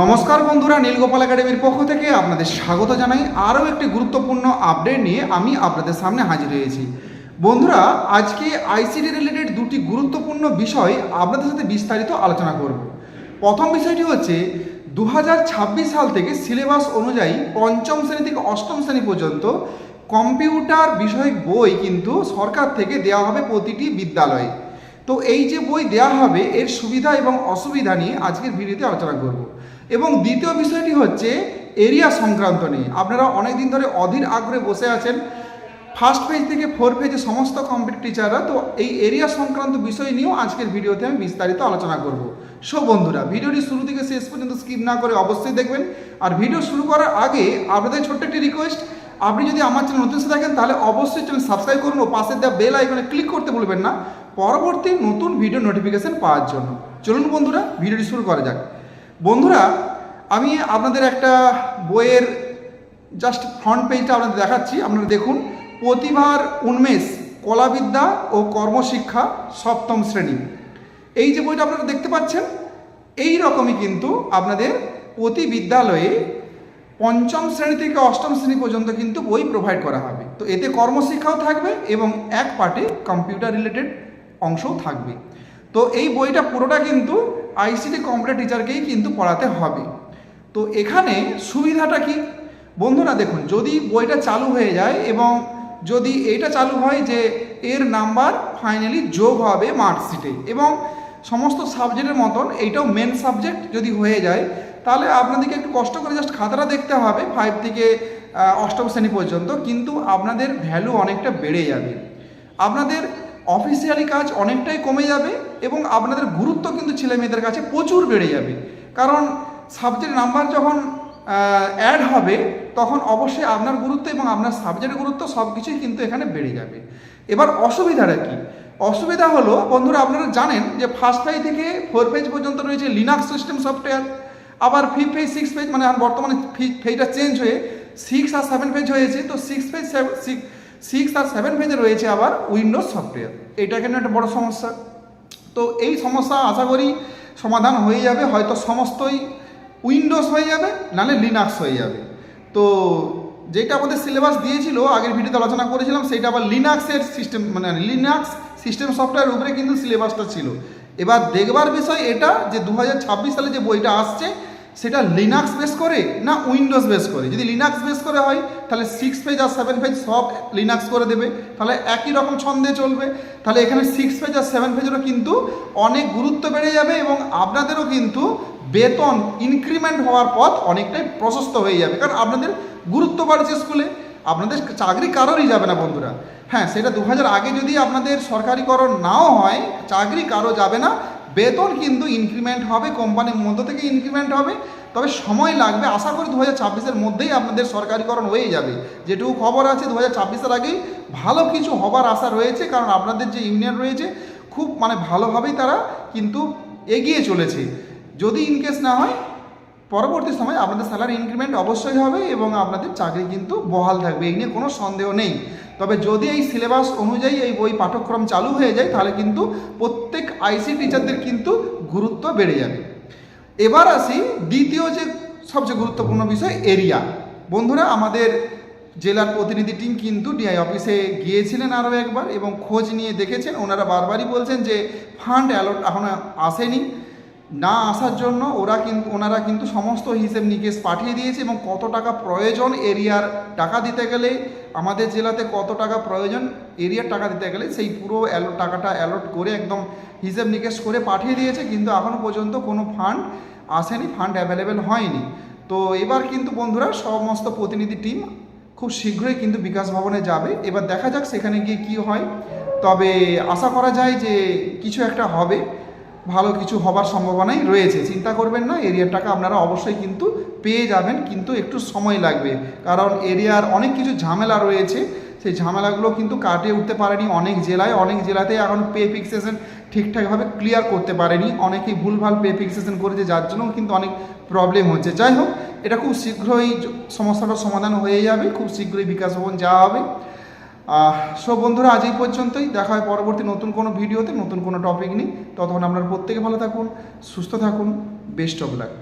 নমস্কার বন্ধুরা, নীলগোপাল একাডেমির পক্ষ থেকে আপনাদের স্বাগত জানাই। আরও একটি গুরুত্বপূর্ণ আপডেট নিয়ে আমি আপনাদের সামনে হাজির হয়েছি। বন্ধুরা, আজকে আইসিডি রিলেটেড দুটি গুরুত্বপূর্ণ বিষয় আপনাদের সাথে বিস্তারিত আলোচনা করব। প্রথম বিষয়টি হচ্ছে দু হাজার ছাব্বিশ সাল থেকে সিলেবাস অনুযায়ী পঞ্চম শ্রেণি থেকে অষ্টম শ্রেণি পর্যন্ত কম্পিউটার বিষয়ক বই কিন্তু সরকার থেকে দেওয়া হবে প্রতিটি বিদ্যালয়ে। তো এই যে বই দেওয়া হবে, এর সুবিধা এবং অসুবিধা নিয়ে আজকের ভিডিওতে আলোচনা করব। এবং দ্বিতীয় বিষয়টি হচ্ছে এরিয়া সংক্রান্ত নিয়ে। আপনারা অনেক দিন ধরে অধীর আগ্রহে বসে আছেন। ফার্স্ট পেজ থেকে ফোর পেজে সমস্ত কম্পিউটার টিচাররা তো এই এরিয়া সংক্রান্ত বিষয় নিয়েও আজকের ভিডিওতে আমি বিস্তারিত আলোচনা করব। সো বন্ধুরা, ভিডিওটি শুরু থেকে শেষ পর্যন্ত স্কিপ না করে অবশ্যই দেখবেন। আর ভিডিও শুরু করার আগে আপনাদের ছোট্ট একটি রিকোয়েস্ট আপনি যদি আমার চ্যানেল নতুন থাকেন, তাহলে অবশ্যই চ্যানেল সাবস্ক্রাইব করুন ও পাশে দেওয়া বেল আইকনে ক্লিক করতে ভুলবেন না। পরবর্তী নতুন ভিডিও নোটিফিকেশন পাওয়ার জন্য। চলুন বন্ধুরা, ভিডিওটি শুরু করা যাক। বন্ধুরা, আমি আপনাদের একটা বইয়ের জাস্ট ফ্রন্ট পেজটা আপনাদের দেখাচ্ছি। আপনারা দেখুন, প্রতিভার উন্মেষ, কলাবিদ্যা ও কর্মশিক্ষা সপ্তম শ্রেণি। এই যে বইটা আপনারা দেখতে পাচ্ছেন এই রকমই কিন্তু আপনাদের প্রতি বিদ্যালয়ে পঞ্চম শ্রেণি থেকে অষ্টম শ্রেণি পর্যন্ত কিন্তু বই প্রোভাইড করা হবে। তো এতে কর্মশিক্ষাও থাকবে এবং এক পার্টে কম্পিউটার রিলেটেড অংশও থাকবে। তো এই বইটা পুরোটা কিন্তু আইসিটি কম্পিউটার টিচারকেই কিন্তু পড়াতে হবে। তো এখানে সুবিধাটা কি? বন্ধুরা দেখুন, যদি বইটা চালু হয়ে যায় এবং যদি এটা চালু হয় যে এর নাম্বার ফাইনালি যোগ হবে মার্কশিটে এবং সমস্ত সাবজেক্টের মতন এইটাও মেন সাবজেক্ট যদি হয়ে যায়, তাহলে আপনাদেরকে একটু কষ্ট করে জাস্ট খাতাটা দেখতে হবে ফাইভ থেকে অষ্টম শ্রেণি পর্যন্ত, কিন্তু আপনাদের ভ্যালু অনেকটা বেড়ে যাবে। আপনাদের অফিসিয়ালি কাজ অনেকটাই কমে যাবে এবং আপনাদের গুরুত্ব কিন্তু ছেলে মেয়েদের কাছে প্রচুর বেড়ে যাবে। কারণ সাবজেক্ট নাম্বার যখন অ্যাড হবে, তখন অবশ্যই আপনার গুরুত্ব এবং আপনার সাবজেক্টের গুরুত্ব সব কিছুই কিন্তু এখানে বেড়ে যাবে। এবার অসুবিধাটা কি? অসুবিধা হলো, বন্ধুরা আপনারা জানেন যে ফার্স্ট পেজ থেকে ফোর পেজ পর্যন্ত রয়েছে লিনাক্স সিস্টেম সফটওয়্যার আবার ফিফ পেজ সিক্স পেজ মানে বর্তমানে ফেজটা চেঞ্জ হয়ে সিক্স আর সেভেন পেজ হয়েছে, তো সিক্স পেজ সিক্স আর সেভেন পেজে রয়েছে আবার উইন্ডোজ সফটওয়্যার। এটা কিন্তু একটা বড় সমস্যা? তো এই সমস্যা আশা করি সমাধান হয়ে যাবে, হয়তো সমস্তই উইন্ডোজ হয়ে যাবে নাহলে লিনাক্স হয়ে যাবে। তো যেটা আমাদের সিলেবাস দিয়েছিল, আগের ভিডিওতে আলোচনা করেছিলাম, সেটা আবার লিনাক্সের সিস্টেম মানে লিনাক্স সিস্টেম সফটওয়্যার উপরে কিন্তু সিলেবাসটা ছিল। এবার দেখবার বিষয় এটা যে দু হাজার ছাব্বিশ সালে যে বইটা আসছে সেটা লিনাক্স বেস করে না উইন্ডোজ বেস করে? যদি লিনাক্স বেস করে হয়, তাহলে সিক্স পেজ আর সেভেন পেজ সব লিনাক্স করে দেবে। তাহলে একই রকম ছন্দে চলবে। তাহলে এখানে সিক্স পেজ আর সেভেন পেজেরও কিন্তু অনেক গুরুত্ব বেড়ে যাবে এবং আপনাদেরও কিন্তু বেতন ইনক্রিমেন্ট হওয়ার পথ অনেকটাই প্রশস্ত হয়ে যাবে। কারণ আপনাদের গুরুত্ব বাড়ছে স্কুলে। আপনাদের চাকরি কারোরই যাবে না, বন্ধুরা। হ্যাঁ সেটা দু হাজার আগে যদি আপনাদের সরকারিকরণ নাও হয়, চাকরি কারও যাবে না। বেতন কিন্তু ইনক্রিমেন্ট হবে কোম্পানির মধ্য থেকে ইনক্রিমেন্ট হবে। তবে সময় লাগবে, আশা করি দু হাজার ছাব্বিশের মধ্যেই আপনাদের সরকারিকরণ হয়ে যাবে। যেটুকু খবর আছে দু হাজার ছাব্বিশের আগেই ভালো কিছু হবার আশা রয়েছে, কারণ আপনাদের যে ইউনিয়ন রয়েছে, খুব মানে ভালোভাবেই তারা কিন্তু এগিয়ে চলেছে। যদি ইনকেস না হয়, পরবর্তী সময় আপনাদের স্যালারি ইনক্রিমেন্ট অবশ্যই হবে এবং আপনাদের চাকরি কিন্তু বহাল থাকবে, এই নিয়ে কোনো সন্দেহ নেই। তবে যদি এই সিলেবাস অনুযায়ী এই বই পাঠ্যক্রম চালু হয়ে যায়, তাহলে কিন্তু প্রত্যেক আইসি টিচারদের কিন্তু গুরুত্ব বেড়ে যাবে। এবার আসি দ্বিতীয় যে সবচেয়ে গুরুত্বপূর্ণ বিষয়, এরিয়া। বন্ধুরা, আমাদের জেলার প্রতিনিধি টিম কিন্তু ডিআই অফিসে গিয়েছিলেন আরও একবার এবং খোঁজ নিয়ে দেখেছেন। ওনারা বারবারই বলছেন যে ফান্ড অ্যালট এখনও আসেনি। না আসার জন্য ওরা কিন্তু ওনারা কিন্তু সমস্ত হিসেব নিকেশ পাঠিয়ে দিয়েছে এবং কত টাকা প্রয়োজন এরিয়ার টাকা দিতে গেলে, আমাদের জেলাতে কত টাকা প্রয়োজন এরিয়ার টাকা দিতে গেলে সেই পুরো অ্যালো, টাকাটা অ্যালট করে একদম হিসেব নিকেশ করে পাঠিয়ে দিয়েছে, কিন্তু এখনও পর্যন্ত কোনো ফান্ড আসেনি ফান্ড অ্যাভেলেবেল হয়নি। তো এবার কিন্তু বন্ধুরা সমস্ত প্রতিনিধি টিম খুব শীঘ্রই কিন্তু বিকাশ ভবনে যাবে। এবার দেখা যাক সেখানে গিয়ে কি হয়। তবে আশা করা যায় যে কিছু একটা হবে। ভালো কিছু হবার সম্ভাবনাই রয়েছে। চিন্তা করবেন না, এরিয়ার টাকা আপনারা অবশ্যই কিন্তু পেয়ে যাবেন, কিন্তু একটু সময় লাগবে। কারণ এরিয়ার অনেক কিছু ঝামেলা রয়েছে। সেই ঝামেলাগুলো কিন্তু কাটিয়ে উঠতে পারেনি অনেক জেলায়। অনেক জেলাতে এখন পে ফিক্সেশন ঠিকঠাকভাবে ক্লিয়ার করতে পারেনি। অনেকেই ভুলভাল পে ফিক্সেশন করেছে, যার জন্য কিন্তু অনেক প্রবলেম হচ্ছে। যাই হোক, এটা খুব শীঘ্রই সমস্যাটার সমাধান হয়ে যাবে। খুব শীঘ্রই বিকাশ ভবন যাওয়া হবে। সো বন্ধুরা, আজ এই পর্যন্তই। দেখা হয় পরবর্তী নতুন কোনো ভিডিওতে, নতুন কোনো টপিক নিই ততক্ষণ আপনারা প্রত্যেকে ভালো থাকুন, সুস্থ থাকুন বেস্ট অফ লাক